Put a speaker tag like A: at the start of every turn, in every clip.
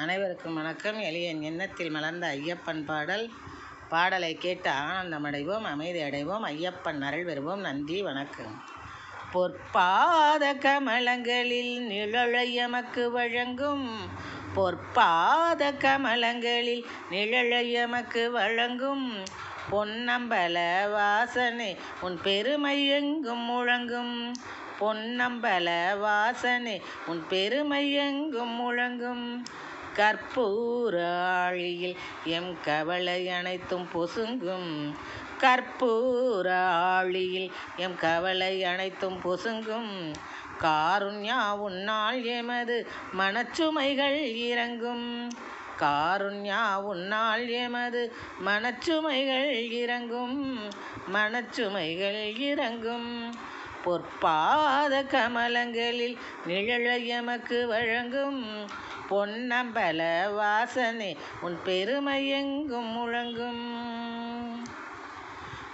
A: அனைவருக்கும் வணக்கம். எளியன் எண்ணத்தில் மலர்ந்த ஐயப்பன் பாடல். பாடலை கேட்டு ஆனந்தம் அடைவோம் அமைதி அடைவோம் ஐயப்பன் அருள் பெறுவோம். நன்றி வணக்கம். பொற்பாத கமலங்களில் நிழலை எமக்கு வழங்கும். பொற்பாத கமலங்களில் நிழலை எமக்கு வழங்கும். பொன்னம்பல வாசனை உன் பெருமை எங்கும் முழங்கும். பொன்னம்பல வாசனை உன் பெருமை எங்கும் முழங்கும். கற்பூராழியில் எம் கவலை அனைத்தும் பொசுங்கும். கற்பூராழியில் எம் கவலை அனைத்தும் பொசுங்கும். காருண்யா உன்னால் எமது மனச்சுமைகள் இறங்கும். காருண்யா உன்னால் எமது மனச்சுமைகள் இறங்கும். மனச்சுமைகள் இறங்கும். பொற்பாத கமலங்களில் நிழலை எமக்கு வழங்கும். பொன்னம்பல வாசனை உன் பெருமை எங்கும் முழங்கும்.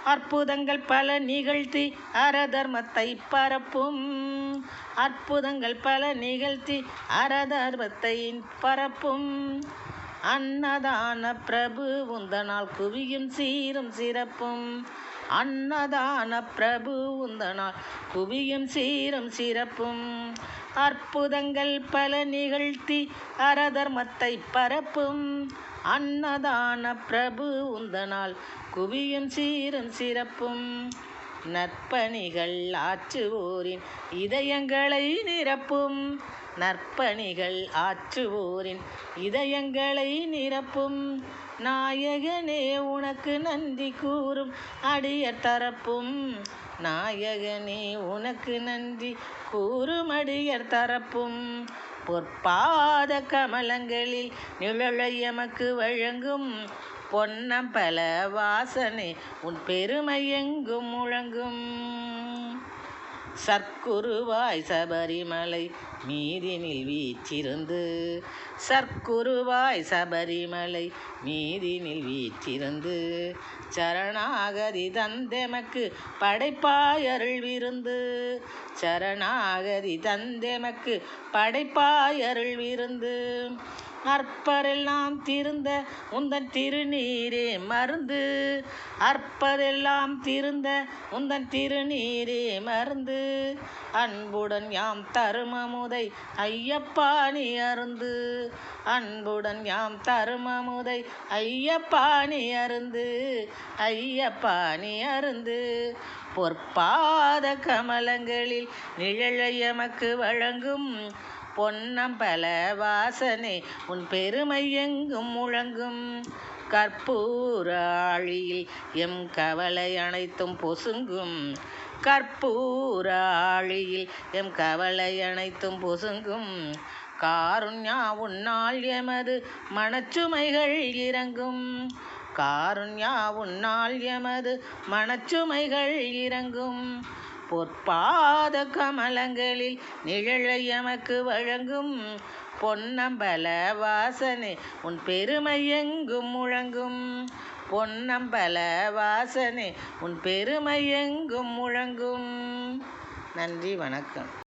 A: அற்புதங்கள் பல நிகழ்த்தி அரதர்மத்தை பரப்பும். அற்புதங்கள் பல நிகழ்த்தி அறதர்மத்தை பரப்பும். அன்னதான பிரபு உந்தனால் குவியும் சீரும் சிறப்பும். அன்னதான பிரபு உந்தனால் குவியும் சீரும் சிறப்பும். அற்புதங்கள் பல நிகழ்த்தி அறதர்மத்தை பரப்பும். அன்னதான பிரபு உந்தனால் குவியும் சீரும் சிறப்பும். நற்பணிகள் ஆற்றுவோரின் இதயங்களை நிரப்பும். நற்பணிகள் ஆற்றுவோரின் இதயங்களை நிரப்பும். நாயகனே உனக்கு நன்றி கூறும். அடியர் தரப்பும். நாயகனே உனக்கு நன்றி கூறும். அடியர் தரப்பும். பொற்பாத கமலங்களில் நிழலை எமக்கு வழங்கும். பொன்னம்பல வாசனை உன் பெருமை எங்கும் முழங்கும். சர்க்குருவாய் சபரிமலை மீதினில் வீச்சிருந்து சர்க்குருவாய் சபரிமலை மீதினில் வீச்சிருந்து சரணாகதி தந்தெமக்கு படைப்பாய் அருள் விருந்து. சரணாகதி தந்தெமக்கு படைப்பாய் அருள் விருந்து. அற்பரெல்லாம் திருந்த உந்தன் திருநீரே மருந்து. அற்பரெல்லாம் திருந்த உந்தன் திருநீரே மருந்து. அன்புடன் யாம் தருமமுதை ஐயப்பா நீ அருந்து. அன்புடன் யாம் தருமமுதை ஐயப்பா நீ அருந்து. ஐயப்பா நீ அருந்து. பொற்பாத கமலங்களில் நிழலை எமக்கு வழங்கும் பொன்னம்பல வாசனை உன் பெருமை எங்கும் முழங்கும். கற்பூர ஆழியில் எம் கவலை அனைத்தும் பொசுங்கும். கற்பூர ஆழியில் எம் கவலை அனைத்தும் பொசுங்கும். காருண்யா உன்னால் எமது மனச்சுமைகள் இறங்கும். காருண்யா உன்னால் எமது மனச்சுமைகள் இறங்கும். பொற்பாத கமலங்களில் நிழலை எமக்கு வழங்கும் பொன்னம்பல வாசனை. உன் பெருமை எங்கும் முழங்கும் பொன்னம்பல வாசனை. உன் பெருமை எங்கும் முழங்கும். நன்றி வணக்கம்.